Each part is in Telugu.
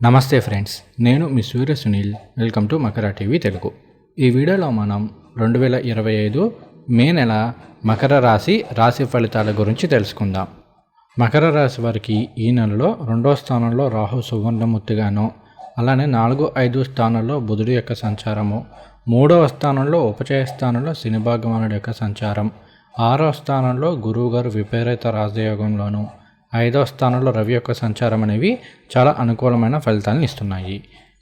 నమస్తే ఫ్రెండ్స్ నేను మీ Surya Sunil. Welcome to Makara TV Telugu. ఈ వీడియోలో మనం రెండు వేల ఇరవై ఐదు మే నెల మకర రాశి రాశి ఫలితాల గురించి తెలుసుకుందాం. మకర రాశి వారికి ఈ నెలలో రెండో స్థానంలో రాహు సువర్ణమూర్తిగాను అలానే నాలుగు ఐదు స్థానంలో బుధుడి యొక్క సంచారము మూడవ స్థానంలో ఉపచయ స్థానంలో శని భగవానుడి యొక్క సంచారం ఆరో స్థానంలో గురువుగారు విపరీత రాజయోగంలోను ఐదవ స్థానంలో రవి యొక్క సంచారం అనేవి చాలా అనుకూలమైన ఫలితాలను ఇస్తున్నాయి.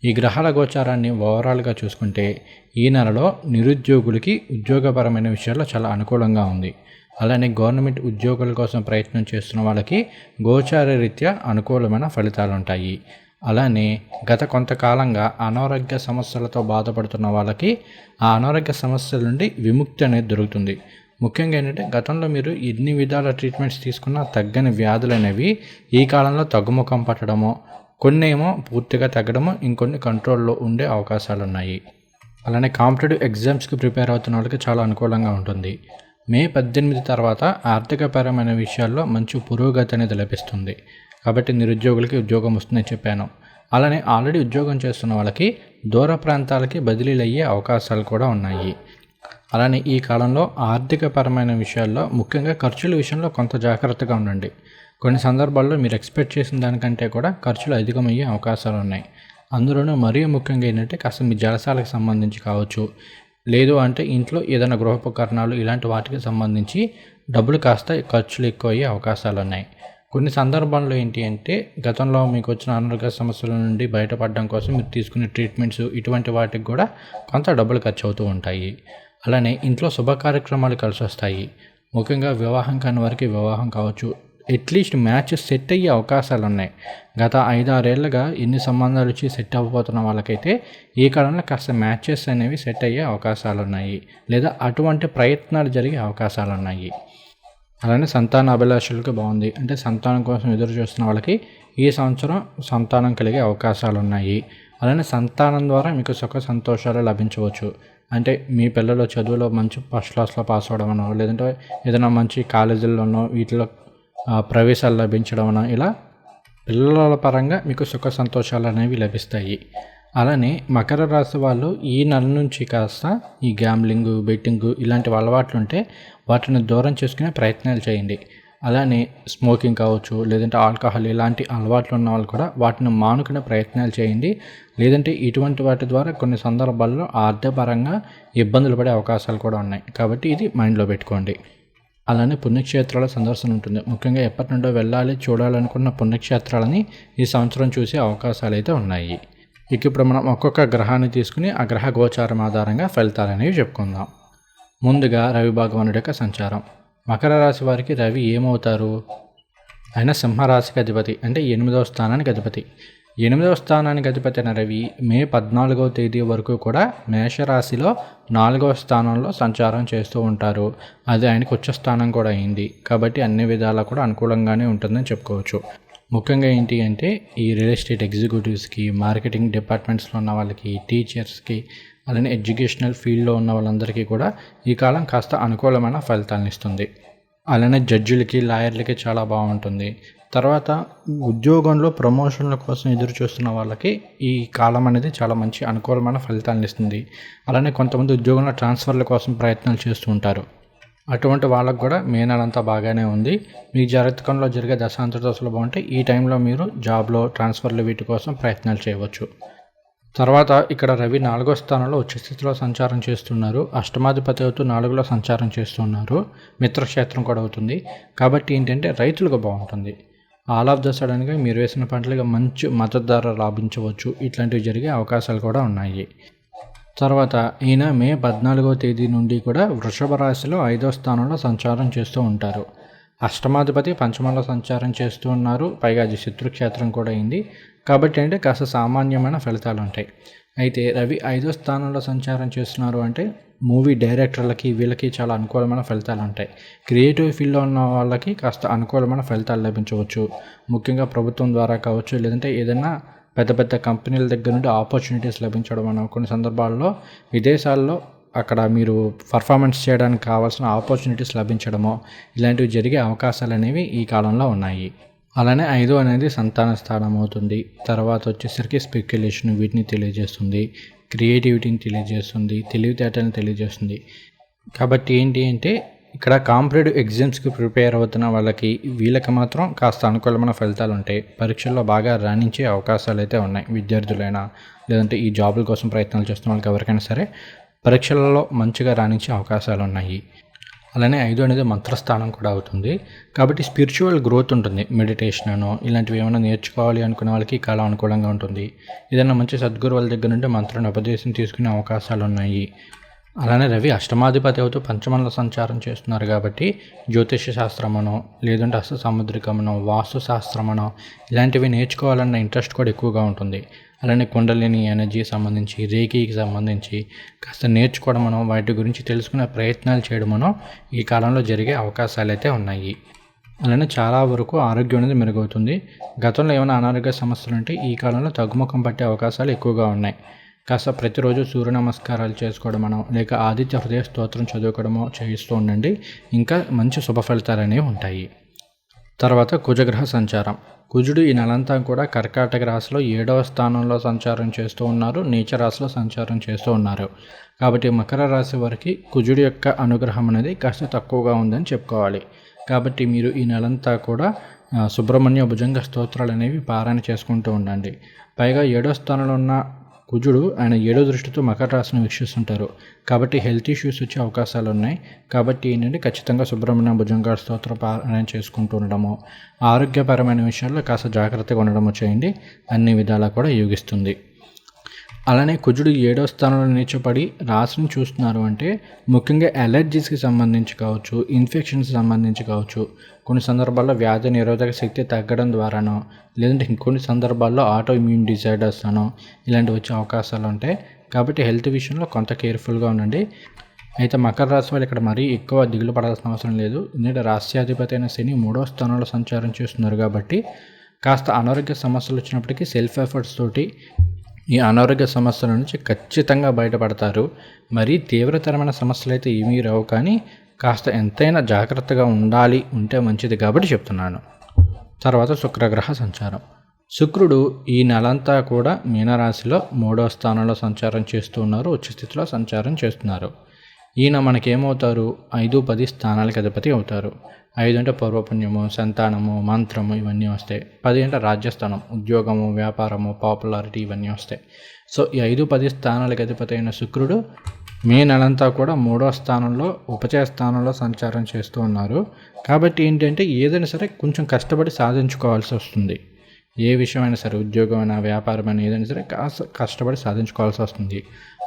ఈ గ్రహాల గోచారాన్ని ఓవరాల్గా చూసుకుంటే ఈ నెలలో నిరుద్యోగులకి ఉద్యోగపరమైన విషయాల్లో చాలా అనుకూలంగా ఉంది. అలానే గవర్నమెంట్ ఉద్యోగుల కోసం ప్రయత్నం చేస్తున్న వాళ్ళకి గోచార రీత్యా అనుకూలమైన ఫలితాలు ఉంటాయి. అలానే గత కొంతకాలంగా అనారోగ్య సమస్యలతో బాధపడుతున్న వాళ్ళకి ఆ అనారోగ్య సమస్యల నుండి విముక్తి అనేది దొరుకుతుంది. ముఖ్యంగా ఏంటంటే గతంలో మీరు ఎన్ని విధాల ట్రీట్మెంట్స్ తీసుకున్నా తగ్గని వ్యాధులు అనేవి ఈ కాలంలో తగ్గుముఖం పట్టడము కొన్ని ఏమో పూర్తిగా తగ్గడము ఇంకొన్ని కంట్రోల్లో ఉండే అవకాశాలు ఉన్నాయి అలానే కాంపిటేటివ్ ఎగ్జామ్స్కి ప్రిపేర్ అవుతున్న వాళ్ళకి చాలా అనుకూలంగా ఉంటుంది. మే పద్దెనిమిది తర్వాత ఆర్థికపరమైన విషయాల్లో మంచి పురోగతి అనేది లభిస్తుంది. కాబట్టి నిరుద్యోగులకి ఉద్యోగం వస్తుందని చెప్పాను. అలానే ఆల్రెడీ ఉద్యోగం చేస్తున్న వాళ్ళకి దూర ప్రాంతాలకి బదిలీలు అయ్యే అవకాశాలు కూడా ఉన్నాయి. అలానే ఈ కాలంలో ఆర్థికపరమైన విషయాల్లో ముఖ్యంగా ఖర్చుల విషయంలో కొంత జాగ్రత్తగా ఉండండి. కొన్ని సందర్భాల్లో మీరు ఎక్స్పెక్ట్ చేసిన దానికంటే కూడా ఖర్చులు అధికమయ్యే అవకాశాలు ఉన్నాయి. అందులోనూ మరీ ముఖ్యంగా ఏంటంటే కాస్త మీ జలసాలకు సంబంధించి కావచ్చు లేదు అంటే ఇంట్లో ఏదైనా గృహోపకరణాలు ఇలాంటి వాటికి సంబంధించి డబ్బులు కాస్త ఖర్చులు ఎక్కువ అయ్యే అవకాశాలు ఉన్నాయి. కొన్ని సందర్భాల్లో ఏంటి అంటే గతంలో మీకు వచ్చిన అనారోగ్య సమస్యల నుండి బయటపడడం కోసం మీరు తీసుకునే ట్రీట్మెంట్స్ ఇటువంటి వాటికి కూడా కొంత డబ్బులు ఖర్చు అవుతూ ఉంటాయి. అలానే ఇంట్లో శుభ కార్యక్రమాలు కలిసి వస్తాయి ముఖ్యంగా వివాహం కాని వారికి వివాహం కావచ్చు. అట్లీస్ట్ మ్యాచ్ సెట్ అయ్యే అవకాశాలు ఉన్నాయి గత ఐదారేళ్ళుగా ఎన్ని సంబంధాలు వచ్చి సెట్ అవ్వబోతున్న వాళ్ళకైతే ఈ కాలంలో కాస్త మ్యాచెస్ అనేవి సెట్ అయ్యే అవకాశాలు ఉన్నాయి లేదా అటువంటి ప్రయత్నాలు జరిగే అవకాశాలు ఉన్నాయి అలానే సంతాన అభిలాషులకు బాగుంది. అంటే సంతానం కోసం ఎదురు చూస్తున్న వాళ్ళకి ఈ సంవత్సరం సంతానం కలిగే అవకాశాలు ఉన్నాయి అలానే సంతానం ద్వారా మీకు సుఖ సంతోషాలు లభించవచ్చు. అంటే మీ పిల్లలు చదువులో మంచి ఫస్ట్ క్లాస్లో పాస్ అవ్వడమనో లేదంటే ఏదైనా మంచి కాలేజీల్లోనో వీటిలో ప్రవేశాలు లభించడమనో ఇలా పిల్లల పరంగా మీకు సుఖ సంతోషాలు అనేవి లభిస్తాయి. అలానే మకర రాశి వాళ్ళు ఈ నెల నుంచి కాస్త ఈ గ్యాంబ్లింగ్ బెట్టింగ్ ఇలాంటి అలవాట్లు ఉంటే వాటిని దూరం చేసుకునే ప్రయత్నాలు చేయండి. అలానే స్మోకింగ్ కావచ్చు లేదంటే ఆల్కహాల్ ఇలాంటి అలవాట్లు ఉన్న వాళ్ళు కూడా వాటిని మానుకునే ప్రయత్నాలు చేయండి. లేదంటే ఇటువంటి వాటి ద్వారా కొన్ని సందర్భాల్లో ఆర్థికపరంగా ఇబ్బందులు పడే అవకాశాలు కూడా ఉన్నాయి. కాబట్టి ఇది మైండ్లో పెట్టుకోండి. అలానే పుణ్యక్షేత్రాల సందర్శన ఉంటుంది. ముఖ్యంగా ఎప్పటి నుండో వెళ్ళాలి చూడాలనుకున్న పుణ్యక్షేత్రాలని ఈ సంవత్సరం చూసే అవకాశాలు అయితే ఉన్నాయి. ఇక ఇప్పుడు మనం ఒక్కొక్క గ్రహాన్ని తీసుకుని ఆ గ్రహ గోచారం ఆధారంగా ఫలితాలనేవి చెప్పుకుందాం. ముందుగా రవి భగవానుడి యొక్క సంచారం. మకర రాశి వారికి రవి ఏమవుతారు? ఆయన సింహరాశికి అధిపతి. అంటే ఎనిమిదవ స్థానానికి అధిపతి. ఎనిమిదవ స్థానానికి అధిపతి అయిన రవి మే పద్నాలుగవ తేదీ వరకు కూడా మేషరాశిలో నాలుగవ స్థానంలో సంచారం చేస్తూ ఉంటారు. అది ఆయనకు ఉచ్చ స్థానం కూడా అయింది. కాబట్టి అన్ని విధాలా కూడా అనుకూలంగానే ఉంటుందని చెప్పుకోవచ్చు. ముఖ్యంగా ఏంటి అంటే ఈ రియల్ ఎస్టేట్ ఎగ్జిక్యూటివ్స్కి మార్కెటింగ్ డిపార్ట్మెంట్స్లో ఉన్న వాళ్ళకి టీచర్స్కి అలానే ఎడ్యుకేషనల్ ఫీల్డ్లో ఉన్న వాళ్ళందరికీ కూడా ఈ కాలం కాస్త అనుకూలమైన ఫలితాలను ఇస్తుంది. అలానే జడ్జిలకి లాయర్లకి చాలా బాగుంటుంది. తర్వాత ఉద్యోగంలో ప్రమోషన్ల కోసం ఎదురు చూస్తున్న వాళ్ళకి ఈ కాలం అనేది చాలా మంచి అనుకూలమైన ఫలితాలను ఇస్తుంది. అలానే కొంతమంది ఉద్యోగంలో ట్రాన్స్ఫర్ల కోసం ప్రయత్నాలు చేస్తూ ఉంటారు. అటువంటి వాళ్ళకు కూడా మే నెలంతా బాగానే ఉంది. మీ జాతకంలో జరిగే దశాంతర దశలు బాగుంటే ఈ టైంలో మీరు జాబ్లో ట్రాన్స్ఫర్లు వీటి కోసం ప్రయత్నాలు చేయవచ్చు. తర్వాత ఇక్కడ రవి నాలుగో స్థానంలో ఉచ్చస్థితిలో సంచారం చేస్తున్నారు. అష్టమాధిపతి అవుతూ నాలుగులో సంచారం చేస్తున్నారు. మిత్రక్షేత్రం కూడా అవుతుంది. కాబట్టి ఏంటంటే రైతులకు బాగుంటుంది. ఆల్ ఆఫ్ ద సడన్గా మీరు వేసిన పంటలుగా మంచి మద్దతు ధర లాభించవచ్చు. ఇట్లాంటివి జరిగే అవకాశాలు కూడా ఉన్నాయి. తర్వాత ఈయన మే పద్నాలుగో తేదీ నుండి కూడా వృషభ రాశిలో ఐదో స్థానంలో సంచారం చేస్తూ ఉంటారు. అష్టమాధిపతి పంచమంలో సంచారం చేస్తూ ఉన్నారు. పైగా అది శత్రుక్షేత్రం కూడా అయింది. కాబట్టి అంటే కాస్త సామాన్యమైన ఫలితాలు ఉంటాయి. అయితే రవి ఐదో స్థానంలో సంచారం చేస్తున్నారు అంటే మూవీ డైరెక్టర్లకి వీళ్ళకి చాలా అనుకూలమైన ఫలితాలు ఉంటాయి. క్రియేటివ్ ఫీల్డ్లో ఉన్న వాళ్ళకి కాస్త అనుకూలమైన ఫలితాలు లభించవచ్చు. ముఖ్యంగా ప్రభుత్వం ద్వారా కావచ్చు లేదంటే ఏదైనా పెద్ద పెద్ద కంపెనీల దగ్గర నుండి ఆపర్చునిటీస్ లభించడం అన్న కొన్ని సందర్భాల్లో విదేశాల్లో అక్కడ మీరు పర్ఫార్మెన్స్ చేయడానికి కావాల్సిన ఆపర్చునిటీస్ లభించడమో ఇలాంటివి జరిగే అవకాశాలు అనేవి ఈ కాలంలో ఉన్నాయి. అలానే ఐదు అనేది సంతాన స్థానం అవుతుంది. తర్వాత వచ్చేసరికి స్పెక్యులేషన్ వీటిని తెలియజేస్తుంది. క్రియేటివిటీని తెలియజేస్తుంది. తెలివితేటలను తెలియజేస్తుంది. కాబట్టి ఏంటి అంటే ఇక్కడ కాంపిటేటివ్ ఎగ్జామ్స్కి ప్రిపేర్ అవుతున్న వాళ్ళకి వీళ్ళకి మాత్రం కాస్త అనుకూలమైన ఫలితాలు ఉంటాయి. పరీక్షల్లో బాగా రాణించే అవకాశాలు అయితే ఉన్నాయి విద్యార్థులైనా. లేదంటే ఈ జాబుల కోసం ప్రయత్నాలు చేస్తున్న వాళ్ళకి ఎవరికైనా సరే పరీక్షలలో మంచిగా రాణించే అవకాశాలు ఉన్నాయి అలానే ఐదు అనేది మంత్రస్థానం కూడా అవుతుంది. కాబట్టి స్పిరిచువల్ గ్రోత్ ఉంటుంది. మెడిటేషన్ అను ఇలాంటివి ఏమైనా నేర్చుకోవాలి అనుకునే వాళ్ళకి ఈ కాలం అనుకూలంగా ఉంటుంది. ఏదైనా మంచి సద్గురు వాళ్ళ దగ్గర నుండి మంత్రాన్ని ఉపదేశం తీసుకునే అవకాశాలు ఉన్నాయి అలానే రవి అష్టమాధిపతి అవుతూ పంచమంలో సంచారం చేస్తున్నారు కాబట్టి జ్యోతిష్య శాస్త్రమనో లేదంటే హస్త సాముద్రికమనో వాస్తు శాస్త్రమనో ఇలాంటివి నేర్చుకోవాలన్న ఇంట్రెస్ట్ కూడా ఎక్కువగా ఉంటుంది. అలానే కుండలిని ఎనర్జీకి సంబంధించి రేఖీకి సంబంధించి కాస్త నేర్చుకోవడమనో వాటి గురించి తెలుసుకునే ప్రయత్నాలు చేయడమనో ఈ కాలంలో జరిగే అవకాశాలు అయితే ఉన్నాయి. అలానే చాలా వరకు ఆరోగ్యం అనేది మెరుగవుతుంది. గతంలో ఏమైనా అనారోగ్య సమస్యలు ఉంటే ఈ కాలంలో తగ్గుముఖం పట్టే అవకాశాలు ఎక్కువగా ఉన్నాయి. కాస్త ప్రతిరోజు సూర్య నమస్కారాలు చేసుకోవడమనో లేక ఆదిత్య హృదయ స్తోత్రం చదువుకోవడమో చేయిస్తూ ఉండండి. ఇంకా మంచి శుభ ఫలితాలు అనేవి ఉంటాయి. తర్వాత కుజగ్రహ సంచారం. కుజుడు ఈ నెలంతా కూడా కర్కాటక రాశిలో ఏడవ స్థానంలో సంచారం చేస్తూ ఉన్నారు నీచ రాశిలో సంచారం చేస్తూ ఉన్నారు. కాబట్టి మకర రాశి వారికి కుజుడు యొక్క అనుగ్రహం అనేది కాస్త తక్కువగా ఉందని చెప్పుకోవాలి. కాబట్టి మీరు ఈ నెలంతా కూడా సుబ్రహ్మణ్య భుజంగ స్తోత్రాలు అనేవి పారాయణ చేసుకుంటూ ఉండండి. పైగా ఏడో స్థానంలో ఉన్న కుజుడు ఆయన ఏడో దృష్టితో మకర రాశిని వీక్షిస్తుంటారు. కాబట్టి హెల్త్ ఇష్యూస్ వచ్చే అవకాశాలు ఉన్నాయి కాబట్టి ఏంటంటే ఖచ్చితంగా సుబ్రహ్మణ్య భుజంగార స్తోత్ర పారాయణ చేసుకుంటూ ఉండడము. ఆరోగ్యపరమైన విషయాల్లో కాస్త జాగ్రత్తగా ఉండడము చేయండి. అన్ని విధాలా కూడా యోగిస్తుంది. అలానే కుజుడు ఏడో స్థానంలో నిలిచబడి రాశిని చూస్తున్నారు అంటే ముఖ్యంగా అలర్జీస్కి సంబంధించి కావచ్చు ఇన్ఫెక్షన్స్ సంబంధించి కావచ్చు కొన్ని సందర్భాల్లో వ్యాధి నిరోధక శక్తి తగ్గడం ద్వారానో లేదంటే ఇంకొన్ని సందర్భాల్లో ఆటో ఇమ్యూన్ డిజార్డర్స్ అనో ఇలాంటివి వచ్చే అవకాశాలు ఉంటాయి. కాబట్టి హెల్త్ విషయంలో కొంత కేర్ఫుల్గా ఉండండి. అయితే మకర రాశి వాళ్ళు ఇక్కడ మరీ ఎక్కువ దిగులు పడాల్సిన అవసరం లేదు. ఎందుకంటే రాష్ట్రాధిపతి అయిన శని మూడో స్థానంలో సంచారం చేస్తున్నారు కాబట్టి కాస్త అనారోగ్య సమస్యలు వచ్చినప్పటికీ సెల్ఫ్ ఎఫర్ట్స్ తోటి ఈ అనారోగ్య సమస్యల నుంచి ఖచ్చితంగా బయటపడతారు. మరీ తీవ్రతరమైన సమస్యలు అయితే ఏమీ రావు. కానీ కాస్త ఎంతైనా జాగ్రత్తగా ఉండాలి. ఉంటే మంచిది కాబట్టి చెప్తున్నాను. తర్వాత శుక్రగ్రహ సంచారం. శుక్రుడు ఈ నెలంతా కూడా మీనరాశిలో మూడో స్థానంలో సంచారం చేస్తూ ఉన్నారు. ఉచ్చస్థితిలో సంచారం చేస్తున్నారు. ఈయన మనకేమవుతారు? ఐదు పది స్థానాలకు అధిపతి అవుతారు. ఐదు అంటే పూర్వపుణ్యము సంతానము మంత్రము ఇవన్నీ వస్తాయి. పది అంటే రాజ్యస్థానం ఉద్యోగము వ్యాపారము పాపులారిటీ ఇవన్నీ వస్తాయి. సో ఈ ఐదు పది స్థానాలకు అధిపతి అయిన శుక్రుడు మే నెలంతా కూడా మూడో స్థానంలో ఉపచయ స్థానంలో సంచారం చేస్తూ ఉన్నారు. కాబట్టి ఏంటంటే ఏదైనా సరే కొంచెం కష్టపడి సాధించుకోవాల్సి వస్తుంది. ఏ విషయమైనా సరే ఉద్యోగమైనా వ్యాపారమైనా ఏదైనా సరే కాస్త కష్టపడి సాధించుకోవాల్సి వస్తుంది.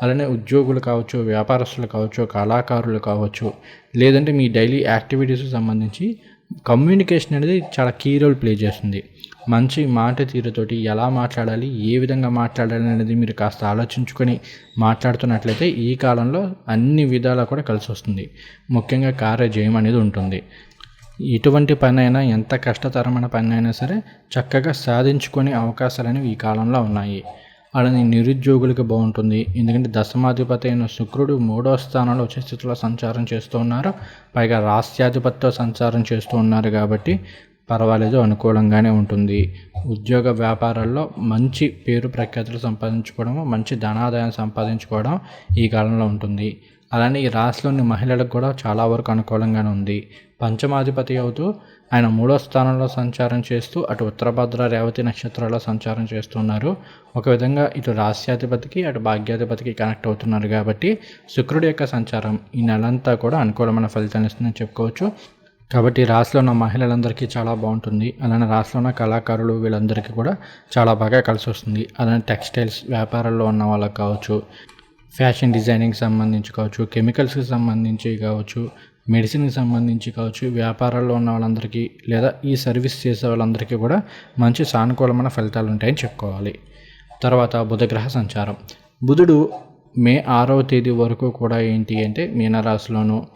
అలానే ఉద్యోగులు కావచ్చు వ్యాపారస్తులు కావచ్చు కళాకారులు కావచ్చు లేదంటే మీ డైలీ యాక్టివిటీస్కి సంబంధించి కమ్యూనికేషన్ అనేది చాలా కీ రోల్ ప్లే చేస్తుంది. మంచి మాట తీరుతోటి ఎలా మాట్లాడాలి ఏ విధంగా మాట్లాడాలి అనేది మీరు కాస్త ఆలోచించుకొని మాట్లాడుతున్నట్లయితే ఈ కాలంలో అన్ని విధాలా కూడా కలిసి వస్తుంది. ముఖ్యంగా కార్యజయం అనేది ఉంటుంది. ఎటువంటి పని అయినా ఎంత కష్టతరమైన పని అయినా సరే చక్కగా సాధించుకునే అవకాశాలు అనేవి ఈ కాలంలో ఉన్నాయి. అలానే నిరుద్యోగులకు బాగుంటుంది. ఎందుకంటే దశమాధిపతి అయిన శుక్రుడు మూడో స్థానంలో వచ్చే స్థితిలో సంచారం చేస్తూ ఉన్నారు. పైగా రాష్ట్రాధిపతితో సంచారం చేస్తూ ఉన్నారు కాబట్టి పర్వాలేదు అనుకూలంగానే ఉంటుంది. ఉద్యోగ వ్యాపారాల్లో మంచి పేరు ప్రఖ్యాతులు సంపాదించుకోవడం మంచి ధనాదాయం సంపాదించుకోవడం ఈ కాలంలో ఉంటుంది. అలానే ఈ రాశిలోని మహిళలకు కూడా చాలా వరకు అనుకూలంగానే ఉంది. పంచమాధిపతి అవుతూ ఆయన మూడో స్థానంలో సంచారం చేస్తూ అటు ఉత్తరభద్ర రేవతి నక్షత్రాల్లో సంచారం చేస్తున్నారు. ఒక విధంగా ఇటు రాస్యాధిపతికి అటు భాగ్యాధిపతికి కనెక్ట్ అవుతున్నారు కాబట్టి శుక్రుడి యొక్క సంచారం ఈ నెలంతా కూడా అనుకూలమైన ఫలితాన్ని ఇస్తుందని చెప్పుకోవచ్చు. కాబట్టి రాశిలో ఉన్న మహిళలందరికీ చాలా బాగుంటుంది. అలానే రాశిలో ఉన్న కళాకారులు వీళ్ళందరికీ కూడా చాలా బాగా కలిసి వస్తుంది. అలానే టెక్స్టైల్స్ వ్యాపారాల్లో ఉన్న వాళ్ళకి కావచ్చు ఫ్యాషన్ డిజైనింగ్ సంబంధించి కావచ్చు కెమికల్స్కి సంబంధించి కావచ్చు మెడిసిన్కి సంబంధించి కావచ్చు వ్యాపారాల్లో ఉన్న వాళ్ళందరికీ లేదా ఈ సర్వీస్ చేసే వాళ్ళందరికీ కూడా మంచి సానుకూలమైన ఫలితాలు ఉంటాయని చెప్పుకోవాలి. తర్వాత బుధగ్రహ సంచారం. బుధుడు మే ఆరవ తేదీ వరకు కూడా ఏంటి అంటే మీనరాశిలోను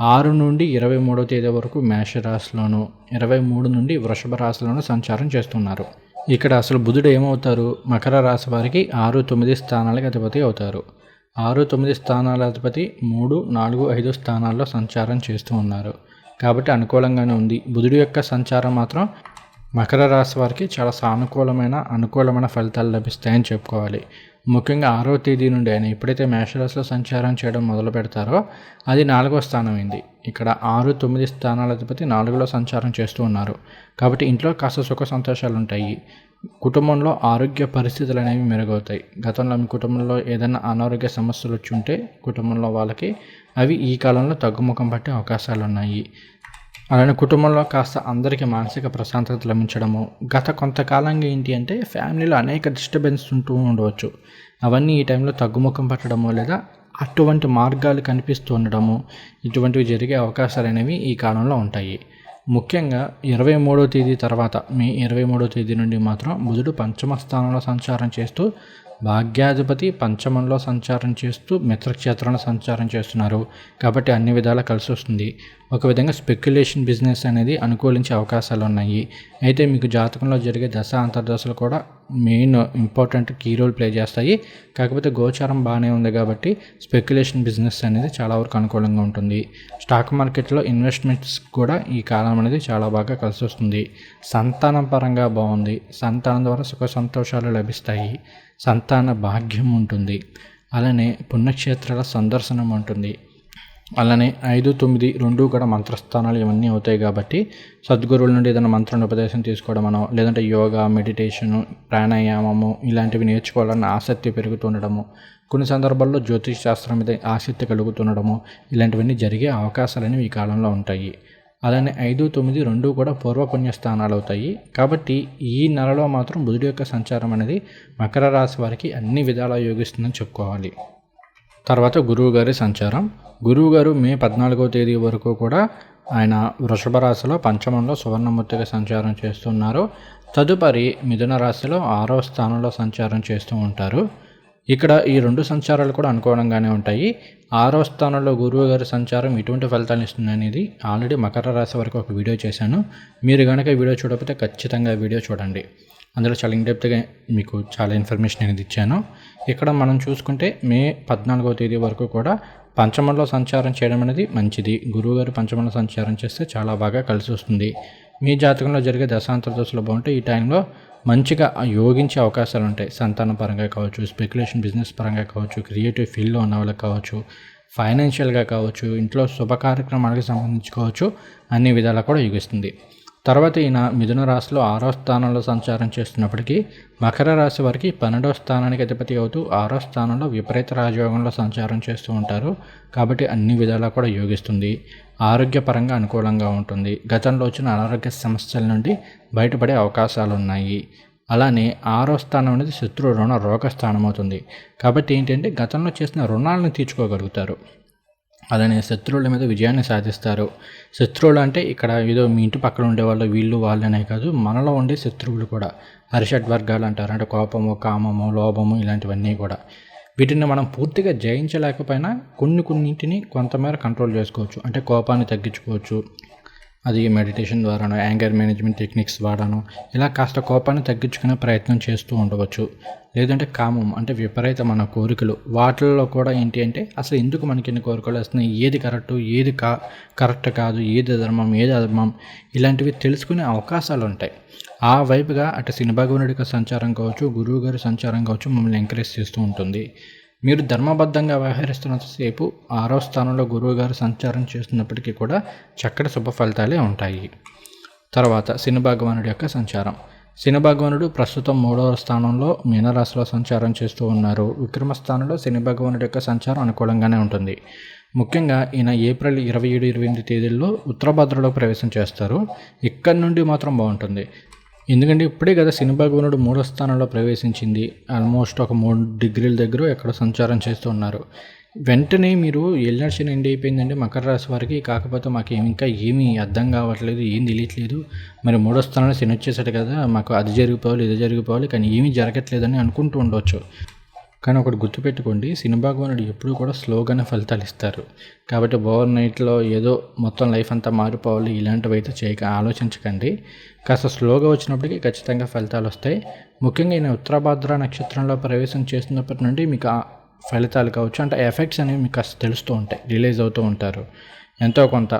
ఆరు నుండి ఇరవై మూడవ తేదీ వరకు మేషరాశిలోను ఇరవై మూడు నుండి వృషభ రాశిలోను సంచారం చేస్తున్నారు. ఇక్కడ అసలు బుధుడు ఏమవుతారు? మకర రాశి వారికి ఆరు తొమ్మిది స్థానాలకు అధిపతి అవుతారు. ఆరు తొమ్మిది స్థానాల అధిపతి మూడు నాలుగు ఐదు స్థానాల్లో సంచారం చేస్తూ ఉన్నారు. కాబట్టి అనుకూలంగానే ఉంది. బుధుడు యొక్క సంచారం మాత్రం మకర రాశి వారికి చాలా సానుకూలమైన అనుకూలమైన ఫలితాలు లభిస్తాయని చెప్పుకోవాలి. ముఖ్యంగా ఆరో తేదీ నుండి ఆయన ఎప్పుడైతే మేషరాశిలో సంచారం చేయడం మొదలు పెడతారో అది నాలుగో స్థానం అయింది. ఇక్కడ ఆరు తొమ్మిది స్థానాల అధిపతి నాలుగులో సంచారం చేస్తూ ఉన్నారు. కాబట్టి ఇంట్లో కాస్త సుఖ సంతోషాలు ఉంటాయి కుటుంబంలో ఆరోగ్య పరిస్థితులు అనేవి మెరుగవుతాయి. గతంలో మీ కుటుంబంలో ఏదైనా అనారోగ్య సమస్యలు వచ్చి ఉంటే కుటుంబంలో వాళ్ళకి అవి ఈ కాలంలో తగ్గుముఖం పట్టే అవకాశాలు ఉన్నాయి అలానే కుటుంబంలో కాస్త అందరికీ మానసిక ప్రశాంతత లభించడము గత కొంతకాలంగా ఏంటి అంటే ఫ్యామిలీలో అనేక డిస్టర్బెన్స్ ఉంటూ ఉండవచ్చు. అవన్నీ ఈ టైంలో తగ్గుముఖం పట్టడము లేదా అటువంటి మార్గాలు కనిపిస్తూ ఉండడము ఇటువంటివి జరిగే అవకాశాలు అనేవి ఈ కాలంలో ఉంటాయి. ముఖ్యంగా ఇరవై మూడో తేదీ తర్వాత మే ఇరవై మూడో తేదీ నుండి మాత్రం బుధుడు పంచమ స్థానంలో సంచారం చేస్తూ భాగ్యాధిపతి పంచమంలో సంచారం చేస్తూ మిత్రక్షేత్రంలో సంచారం చేస్తున్నారు. కాబట్టి అన్ని విధాలా కలిసి వస్తుంది ఒక విధంగా స్పెక్యులేషన్ బిజినెస్ అనేది అనుకూలించే అవకాశాలు ఉన్నాయి అయితే మీకు జాతకంలో జరిగే దశ అంతర్దశలు కూడా main important key role play చేస్తాయి. కాకపోతే గోచారం బాగానే ఉంది కాబట్టి స్పెక్యులేషన్ బిజినెస్ అనేది చాలా వరకు అనుకూలంగా ఉంటుంది. స్టాక్ మార్కెట్లో ఇన్వెస్ట్మెంట్స్ కూడా ఈ కాలం అనేది చాలా బాగా కలిసి వస్తుంది సంతానం పరంగా బాగుంది. సంతానం ద్వారా సుఖ సంతోషాలు లభిస్తాయి. సంతాన భాగ్యం ఉంటుంది. అలానే పుణ్యక్షేత్రాల సందర్శనం ఉంటుంది. అలానే ఐదు తొమ్మిది రెండు కూడా మంత్రస్థానాలు ఇవన్నీ అవుతాయి కాబట్టి సద్గురువుల నుండి ఏదైనా మంత్రాన్ని ఉపదేశం తీసుకోవడమనో లేదంటే యోగా మెడిటేషను ప్రాణాయామము ఇలాంటివి నేర్చుకోవాలన్న ఆసక్తి పెరుగుతుండడము కొన్ని సందర్భాల్లో జ్యోతిష్ శాస్త్రం మీద ఆసక్తి కలుగుతుండడము ఇలాంటివన్నీ జరిగే అవకాశాలు ఈ కాలంలో ఉంటాయి. అలానే ఐదు తొమ్మిది రెండు కూడా పూర్వపుణ్య స్థానాలు అవుతాయి. కాబట్టి ఈ నెలలో మాత్రం బుధుడి యొక్క సంచారం అనేది మకర రాశి వారికి అన్ని విధాలా యోగిస్తుందని చెప్పుకోవాలి. తర్వాత గురువు గారి సంచారం. గురువు గారు మే పద్నాలుగో తేదీ వరకు కూడా ఆయన వృషభ రాశిలో పంచమంలో సువర్ణమూర్తిగా సంచారం చేస్తున్నారు. తదుపరి మిథున రాశిలో ఆరవ స్థానంలో సంచారం చేస్తూ ఉంటారు. ఇక్కడ ఈ రెండు సంచారాలు కూడా అనుకోవడంగానే ఉంటాయి. ఆరో స్థానంలో గురువు గారి సంచారం ఎటువంటి ఫలితాలు ఇస్తుంది అనేది ఆల్రెడీ మకర రాశి వరకు ఒక వీడియో చేశాను. మీరు కనుక వీడియో చూడకపోతే ఖచ్చితంగా వీడియో చూడండి. అందులో చాలా ఇండెప్త్గా మీకు చాలా ఇన్ఫర్మేషన్ అనేది ఇచ్చాను. ఇక్కడ మనం చూసుకుంటే మే పద్నాలుగో తేదీ వరకు కూడా పంచమంలో సంచారం చేయడం అనేది మంచిది. గురువుగారు పంచమంలో సంచారం చేస్తే చాలా బాగా కలిసి వస్తుంది. మీ జాతకంలో జరిగే దశాంతర దశలో బాగుంటే ఈ టైంలో మంచిగా యోగించే అవకాశాలు ఉంటాయి. సంతాన పరంగా కావచ్చు స్పెక్యులేషన్ బిజినెస్ పరంగా కావచ్చు క్రియేటివ్ ఫీల్డ్లో ఉన్న వాళ్ళకి కావచ్చు ఫైనాన్షియల్గా కావచ్చు ఇంట్లో శుభ కార్యక్రమాలకు సంబంధించి కావచ్చు అన్ని విధాలా కూడా యోగిస్తుంది. తర్వాత ఈయన మిథున రాశిలో ఆరో స్థానంలో సంచారం చేస్తున్నప్పటికీ మకర రాశి వారికి పన్నెండో స్థానానికి అధిపతి అవుతూ ఆరో స్థానంలో విపరీత రాజయోగంలో సంచారం చేస్తూ ఉంటారు. కాబట్టి అన్ని విధాలా కూడా యోగిస్తుంది. ఆరోగ్యపరంగా అనుకూలంగా ఉంటుంది. గతంలో వచ్చిన అనారోగ్య సమస్యల నుండి బయటపడే అవకాశాలు ఉన్నాయి అలానే ఆరో స్థానం అనేది శత్రు రుణ రోగ స్థానం అవుతుంది కాబట్టి ఏంటంటే గతంలో చేసిన రుణాలను తీర్చుకోగలుగుతారు. అలానే శత్రువుల మీద విజయాన్ని సాధిస్తారు. శత్రువులు అంటే ఇక్కడ ఏదో మీ ఇంటి పక్కన ఉండేవాళ్ళు వీళ్ళు వాళ్ళనే కాదు మనలో ఉండే శత్రువులు కూడా. హరిషడ్ వర్గాలు అంటారు. అంటే కోపము కామము లోభము ఇలాంటివన్నీ కూడా. వీటిని మనం పూర్తిగా జయించలేకపోయినా కొన్ని కొన్నింటిని కొంతమేర కంట్రోల్ చేసుకోవచ్చు. అంటే కోపాన్ని తగ్గించుకోవచ్చు. అది మెడిటేషన్ ద్వారానో యాంగర్ మేనేజ్మెంట్ టెక్నిక్స్ వాడాను ఇలా కాస్త కోపాన్ని తగ్గించుకునే ప్రయత్నం చేస్తూ ఉండవచ్చు. లేదంటే కామం అంటే విపరీతమైన కోరికలు. వాటిల్లో కూడా ఏంటి అంటే అసలు ఎందుకు మనకి ఎన్ని కోరికలు వస్తున్నాయి? ఏది కరెక్ట్ ఏది కా కరెక్ట్ కాదు? ఏది ధర్మం? ఏది అధర్మం? ఇలాంటివి తెలుసుకునే అవకాశాలు ఉంటాయి. ఆ వైపుగా అటు సినిభగవనుడి సంచారం కావచ్చు గురువు గారి సంచారం కావచ్చు మమ్మల్ని ఎంకరేజ్ చేస్తూ ఉంటుంది. మీరు ధర్మబద్ధంగా వ్యవహరిస్తున్నంతసేపు ఆరో స్థానంలో గురువు గారు సంచారం చేస్తున్నప్పటికీ కూడా చక్కటి శుభ ఫలితాలే ఉంటాయి. తర్వాత శని భగవానుడి యొక్క సంచారం. శని భగవానుడు ప్రస్తుతం మూడవ స్థానంలో మీనరాశిలో సంచారం చేస్తూ ఉన్నారు. విక్రమ స్థానంలో శని భగవానుడి యొక్క సంచారం అనుకూలంగానే ఉంటుంది. ముఖ్యంగా ఈయన ఏప్రిల్ ఇరవై ఏడు ఇరవై ఎనిమిది తేదీల్లో ఉత్తరభద్రలో ప్రవేశం చేస్తారు. ఇక్కడ నుండి మాత్రం బాగుంటుంది. ఎందుకంటే ఇప్పుడే కదా సినిమా గుణుడు మూడో స్థానంలో ప్రవేశించింది. ఆల్మోస్ట్ ఒక మూడు డిగ్రీల దగ్గర ఎక్కడ సంచారం చేస్తూ ఉన్నారు. వెంటనే మీరు ఎల్నర్షన్ ఎండ్ అయిపోయిందంటే మకర రాశి వారికి కాకపోతే మాకు ఇంకా ఏమీ అర్థం కావట్లేదు ఏం తెలియట్లేదు. మరి మూడో స్థానంలో శని వచ్చేసాడు కదా మాకు అది జరిగిపోవాలి ఇది జరిగిపోవాలి కానీ ఏమీ జరగట్లేదని అనుకుంటూ ఉండవచ్చు కానీ ఒకటి గుర్తుపెట్టుకోండి భగవానుడు ఎప్పుడు కూడా స్లోగానే ఫలితాలు ఇస్తారు. కాబట్టి ఓవర్ నైట్లో ఏదో మొత్తం లైఫ్ అంతా మారిపోవాలి ఇలాంటివి అయితే చేయక ఆలోచించకండి. కాస్త స్లోగా వచ్చినప్పటికీ ఖచ్చితంగా ఫలితాలు వస్తాయి. ముఖ్యంగా ఈయన ఉత్తరాభాద్ర నక్షత్రంలో ప్రవేశం చేస్తున్నప్పటి నుండి మీకు ఆ ఫలితాలు కావచ్చు అంటే ఎఫెక్ట్స్ అనేవి మీకు కాస్త తెలుస్తూ ఉంటాయి రిలీజ్ అవుతూ ఉంటారు. ఎంతో కొంత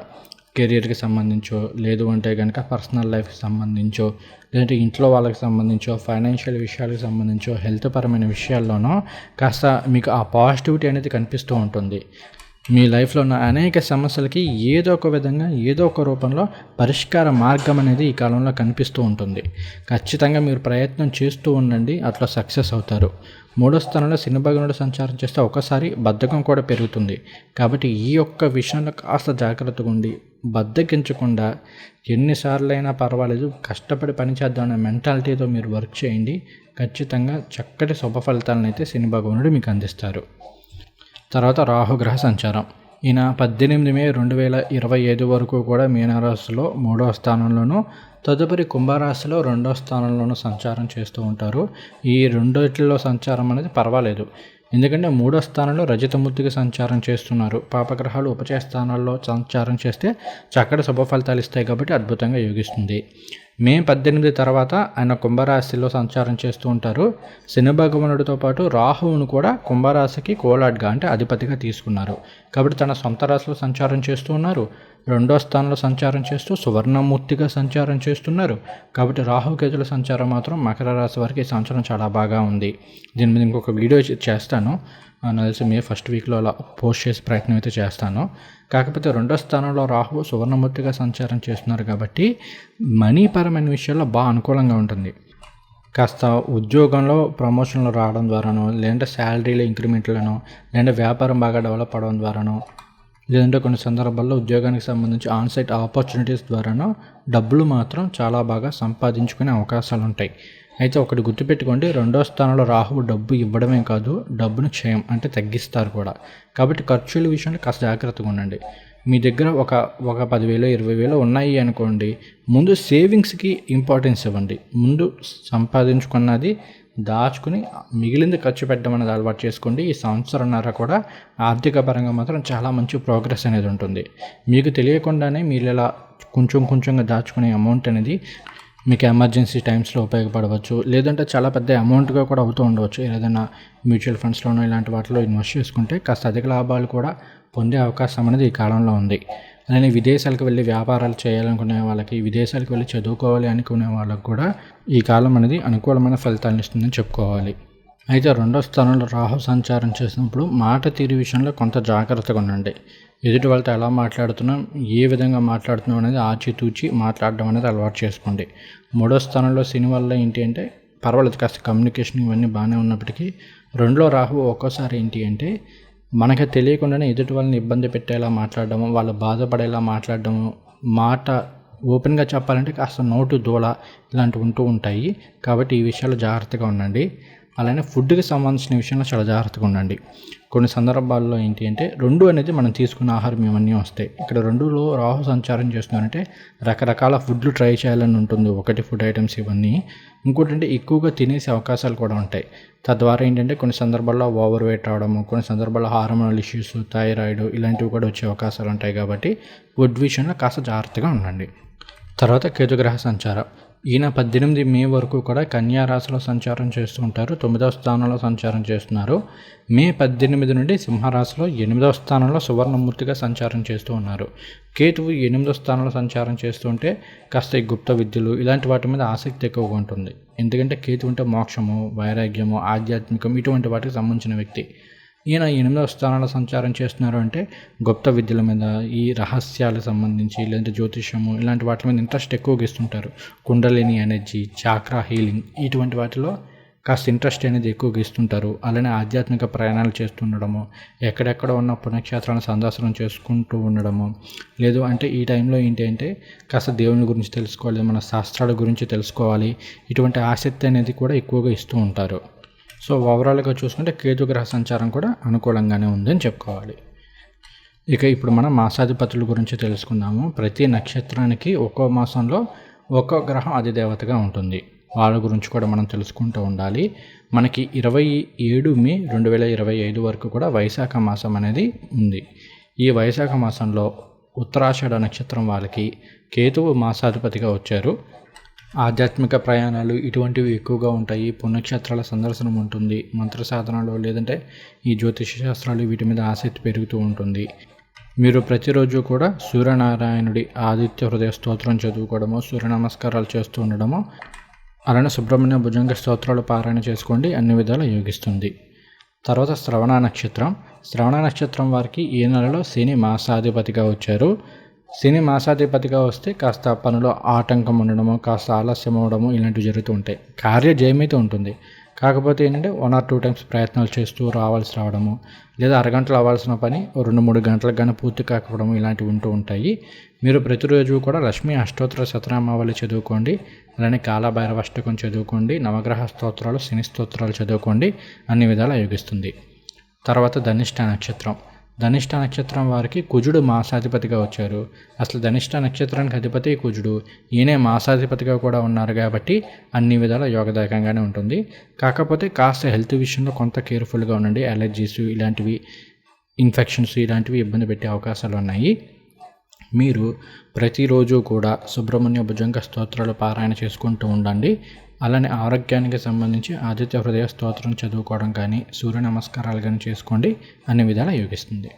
కెరియర్కి సంబంధించో లేదు అంటే కనుక పర్సనల్ లైఫ్కి సంబంధించో లేదంటే ఇంట్లో వాళ్ళకి సంబంధించో ఫైనాన్షియల్ విషయాలకు సంబంధించో హెల్త్ పరమైన విషయాల్లోనో కాస్త మీకు ఆ పాజిటివిటీ అనేది కనిపిస్తూ ఉంటుంది. మీ లైఫ్లో ఉన్న అనేక సమస్యలకి ఏదో ఒక విధంగా ఏదో ఒక రూపంలో పరిష్కార మార్గం అనేది ఈ కాలంలో కనిపిస్తూ ఉంటుంది. ఖచ్చితంగా మీరు ప్రయత్నం చేస్తూ ఉండండి అట్లా సక్సెస్ అవుతారు. మూడో స్థానంలో శనిభగనుడు సంచారం చేస్తే ఒకసారి బద్ధకం కూడా పెరుగుతుంది. కాబట్టి ఈ యొక్క విషయంలో కాస్త జాగ్రత్తగా ఉండి బద్దకించకుండా ఎన్నిసార్లైనా పర్వాలేదు కష్టపడి పనిచేద్దామనే మెంటాలిటీతో మీరు వర్క్ చేయండి. ఖచ్చితంగా చక్కటి శుభ ఫలితాలను అయితే శని భగవానుడు మీకు అందిస్తారు. తర్వాత రాహుగ్రహ సంచారం. ఈయన పద్దెనిమిది మే రెండు వేల ఇరవై ఐదు వరకు కూడా మీనరాశిలో మూడవ స్థానంలోనూ తదుపరి కుంభరాశిలో రెండో స్థానంలోనూ సంచారం చేస్తూ ఉంటారు. ఈ రెండిట్లో సంచారం అనేది పర్వాలేదు. ఎందుకంటే మూడో స్థానంలో రజతమూర్తిగా సంచారం చేస్తున్నారు. పాపగ్రహాలు ఉపచయ స్థానాల్లో సంచారం చేస్తే చక్కటి శుభ ఫలితాలు ఇస్తాయి కాబట్టి అద్భుతంగా యోగిస్తుంది. మే పద్దెనిమిది తర్వాత ఆయన కుంభరాశిలో సంచారం చేస్తూ ఉంటారు. శని భగవానుడితో పాటు రాహువును కూడా కుంభరాశికి కోలాడ్గా అంటే అధిపతిగా తీసుకున్నారు. కాబట్టి తన సొంత రాశిలో సంచారం చేస్తూ ఉన్నారు. రెండో స్థానంలో సంచారం చేస్తూ సువర్ణమూర్తిగా సంచారం చేస్తున్నారు. కాబట్టి రాహుకేతుల సంచారం మాత్రం మకర రాశి వారికి ఈ సంవత్సరం చాలా బాగా ఉంది. దీని మీద ఇంకొక వీడియో చేస్తాను. నాకు తెలిసి మే ఫస్ట్ వీక్లో అలా పోస్ట్ చేసే ప్రయత్నం అయితే చేస్తాను. కాకపోతే రెండో స్థానంలో రాహువు సువర్ణమూర్తిగా సంచారం చేస్తున్నారు కాబట్టి మనీ పరమైన విషయాల్లో బాగా అనుకూలంగా ఉంటుంది. కాస్త ఉద్యోగంలో ప్రమోషన్లు రావడం ద్వారానో లేదంటే శాలరీలో ఇంక్రిమెంట్లను లేదంటే వ్యాపారం బాగా డెవలప్ అవడం ద్వారానో లేదంటే కొన్ని సందర్భాల్లో ఉద్యోగానికి సంబంధించి ఆన్సైట్ ఆపర్చునిటీస్ ద్వారానో డబ్బులు మాత్రం చాలా బాగా సంపాదించుకునే అవకాశాలు ఉంటాయి అయితే ఒకటి గుర్తుపెట్టుకోండి రెండో స్థానంలో రాహువు డబ్బు ఇవ్వడమే కాదు డబ్బును క్షయం అంటే తగ్గిస్తారు కూడా. కాబట్టి ఖర్చుల విషయంలో కాస్త జాగ్రత్తగా ఉండండి. మీ దగ్గర ఒక ఒక పదివేలు ఇరవై వేలు ఉన్నాయి అనుకోండి ముందు సేవింగ్స్కి ఇంపార్టెన్స్ ఇవ్వండి. ముందు సంపాదించుకున్నది దాచుకుని మిగిలింది ఖర్చు పెట్టడం అనేది అలవాటు చేసుకోండి. ఈ సంవత్సరంన్నర కూడా ఆర్థిక పరంగా మాత్రం చాలా మంచి ప్రోగ్రెస్ అనేది ఉంటుంది. మీకు తెలియకుండానే మీరు ఇలా కొంచెం కొంచెంగా దాచుకునే అమౌంట్ అనేది మీకు ఎమర్జెన్సీ టైమ్స్లో ఉపయోగపడవచ్చు. లేదంటే చాలా పెద్ద అమౌంట్గా కూడా అవుతూ ఉండవచ్చు. ఏదైనా మ్యూచువల్ ఫండ్స్లోనో ఇలాంటి వాటిలో ఇన్వెస్ట్ చేసుకుంటే కాస్త అధిక లాభాలు కూడా పొందే అవకాశం అనేది ఈ కాలంలో ఉంది. అలానే విదేశాలకు వెళ్ళి వ్యాపారాలు చేయాలనుకునే వాళ్ళకి విదేశాలకు వెళ్ళి చదువుకోవాలి అనుకునే వాళ్ళకి కూడా ఈ కాలం అనేది అనుకూలమైన ఫలితాలను ఇస్తుందని చెప్పుకోవాలి. అయితే రెండో స్థానంలో రాహు సంచారం చేసినప్పుడు మాట తీరు విషయంలో కొంత జాగ్రత్తగా ఉండండి. ఎదుటి వాళ్ళతో ఎలా మాట్లాడుతున్నాం ఏ విధంగా మాట్లాడుతున్నాం అనేది ఆచితూచి మాట్లాడడం అనేది అలవాటు చేసుకోండి. మూడో స్థానంలో సినిమాల్లో వల్ల ఏంటి అంటే పర్వాలేదు కాస్త కమ్యూనికేషన్ ఇవన్నీ బాగానే ఉన్నప్పటికీ రెండులో రాహు ఒక్కోసారి ఏంటి అంటే మనకి తెలియకుండానే ఎదుటి వాళ్ళని ఇబ్బంది పెట్టేలా మాట్లాడడము వాళ్ళు బాధపడేలా మాట్లాడడము మాట ఓపెన్గా చెప్పాలంటే కాస్త నోటు దూడ ఇలాంటివి ఉంటూ ఉంటాయి. కాబట్టి ఈ విషయాలు జాగ్రత్తగా ఉండండి. అలానే ఫుడ్కి సంబంధించిన విషయంలో చాలా జాగ్రత్తగా ఉండండి. కొన్ని సందర్భాల్లో ఏంటి అంటే రెండు అనేది మనం తీసుకున్న ఆహారం ఇవన్నీ వస్తాయి. ఇక్కడ రెండులో రాహు సంచారం చేస్తున్నారంటే రకరకాల ఫుడ్లు ట్రై చేయాలని ఉంటుంది. ఒకటి ఫుడ్ ఐటమ్స్ ఇవన్నీ. ఇంకోటి అంటే ఎక్కువగా తినేసే అవకాశాలు కూడా ఉంటాయి. తద్వారా ఏంటంటే కొన్ని సందర్భాల్లో ఓవర్ వెయిట్ అవడము కొన్ని సందర్భాల్లో హార్మోనల్ ఇష్యూస్ థైరాయిడ్ ఇలాంటివి కూడా వచ్చే అవకాశాలు ఉంటాయి కాబట్టి ఫుడ్ విషయంలో కాస్త జాగ్రత్తగా ఉండండి. తర్వాత కేతుగ్రహ సంచారం. ఈయన పద్దెనిమిది మే వరకు కూడా కన్యా రాశిలో సంచారం చేస్తూ ఉంటారు. తొమ్మిదవ స్థానంలో సంచారం చేస్తున్నారు. మే పద్దెనిమిది నుండి సింహరాశిలో ఎనిమిదవ స్థానంలో సువర్ణమూర్తిగా సంచారం చేస్తూ ఉన్నారు. కేతువు ఎనిమిదవ స్థానంలో సంచారం చేస్తుంటే కాస్త గుప్త విద్యలు ఇలాంటి వాటి మీద ఆసక్తి ఎక్కువగా ఉంటుంది. ఎందుకంటే కేతు ఉంటే మోక్షము వైరాగ్యము ఆధ్యాత్మికం ఇటువంటి వాటికి సంబంధించిన వ్యక్తి. ఈయన ఎనిమిదవ స్థానాల సంచారం చేస్తున్నారు అంటే గుప్త విద్యల మీద ఈ రహస్యాలకు సంబంధించి లేదంటే జ్యోతిష్యము ఇలాంటి వాటి మీద ఇంట్రెస్ట్ ఎక్కువగా ఇస్తుంటారు కుండలిని ఎనర్జీ చాక్రా హీలింగ్ ఇటువంటి వాటిలో కాస్త ఇంట్రెస్ట్ అనేది ఎక్కువగా ఇస్తుంటారు అలానే ఆధ్యాత్మిక ప్రయాణాలు చేస్తుండడము ఎక్కడెక్కడ ఉన్న పుణ్యక్షేత్రాలను సందర్శనం చేసుకుంటూ ఉండడము. లేదు అంటే ఈ టైంలో ఏంటి అంటే కాస్త దేవుని గురించి తెలుసుకోవాలి మన శాస్త్రాల గురించి తెలుసుకోవాలి. ఇటువంటి ఆసక్తి అనేది కూడా ఎక్కువగా ఇస్తూ ఉంటారు. సో ఓవరాల్గా చూసుకుంటే కేతు గ్రహ సంచారం కూడా అనుకూలంగానే ఉందని చెప్పుకోవాలి. ఇక ఇప్పుడు మనం మాసాధిపతుల గురించి తెలుసుకుందాము. ప్రతి నక్షత్రానికి ఒక్కో మాసంలో ఒక్కో గ్రహం అధిదేవతగా ఉంటుంది. వాళ్ళ గురించి కూడా మనం తెలుసుకుంటూ ఉండాలి. మనకి ఇరవై ఏడు మే రెండు వేల ఇరవై ఐదు వరకు కూడా వైశాఖ మాసం అనేది ఉంది. ఈ వైశాఖ మాసంలో ఉత్తరాషాఢ నక్షత్రం వాళ్ళకి కేతువు మాసాధిపతిగా వచ్చారు. ఆధ్యాత్మిక ప్రయాణాలు ఇటువంటివి ఎక్కువగా ఉంటాయి. పుణ్యక్షేత్రాల సందర్శనం ఉంటుంది. మంత్ర సాధనలో లేదంటే ఈ జ్యోతిష శాస్త్రాలు వీటి మీద ఆసక్తి పెరుగుతూ ఉంటుంది. మీరు ప్రతిరోజు కూడా సూర్యనారాయణుడి ఆదిత్య హృదయ స్తోత్రం చదువుకోవడము సూర్య నమస్కారాలు చేస్తూ ఉండడము అలానే సుబ్రహ్మణ్య భుజంగ స్తోత్రాలు పారాయణ చేసుకోండి. అన్ని విధాలు యోగిస్తుంది. తర్వాత శ్రవణ నక్షత్రం. శ్రవణ నక్షత్రం వారికి ఈ నెలలో శని మాసాధిపతిగా వచ్చారు. శని మాసాధిపతిగా వస్తే కాస్త పనిలో ఆటంకం ఉండడము కాస్త ఆలస్యం అవడము ఇలాంటివి జరుగుతూ ఉంటాయి. కార్య జయమైతే ఉంటుంది. కాకపోతే ఏంటంటే వన్ ఆర్ టూ టైమ్స్ ప్రయత్నాలు చేస్తూ రావాల్సి రావడము లేదా అరగంటలు అవ్వాల్సిన పని రెండు మూడు గంటలకు కానీ పూర్తి కాకపోవడం ఇలాంటివి ఉంటూ ఉంటాయి. మీరు ప్రతిరోజు కూడా లక్ష్మీ అష్టోత్తర శతనామావళి చదువుకోండి. అలానే కాలభైరవష్టకం చదువుకోండి. నవగ్రహ స్తోత్రాలు శని స్తోత్రాలు చదువుకోండి. అన్ని విధాలా యోగిస్తుంది. తర్వాత ధనిష్ట నక్షత్రం. ధనిష్ట నక్షత్రం వారికి కుజుడు మాసాధిపతిగా వచ్చారు. అసలు ధనిష్ట నక్షత్రానికి అధిపతి కుజుడు. ఈయనే మాసాధిపతిగా కూడా ఉన్నారు కాబట్టి అన్ని విధాల యోగదాయకంగానే ఉంటుంది. కాకపోతే కాస్త హెల్త్ విషయంలో కొంత కేర్ఫుల్గా ఉండండి. అలర్జీస్ ఇలాంటివి ఇన్ఫెక్షన్స్ ఇలాంటివి ఇబ్బంది పెట్టే అవకాశాలు ఉన్నాయి. మీరు ప్రతిరోజు కూడా సుబ్రహ్మణ్య భుజంగ స్తోత్రాలు పారాయణ చేసుకుంటూ ఉండండి. అలానే ఆరోగ్యానికి సంబంధించి ఆదిత్య హృదయ స్తోత్రం చదువుకోవడం కానీ సూర్య నమస్కారాలు కానీ చేసుకోండి అన్ని విధాలా యోగిస్తుంది.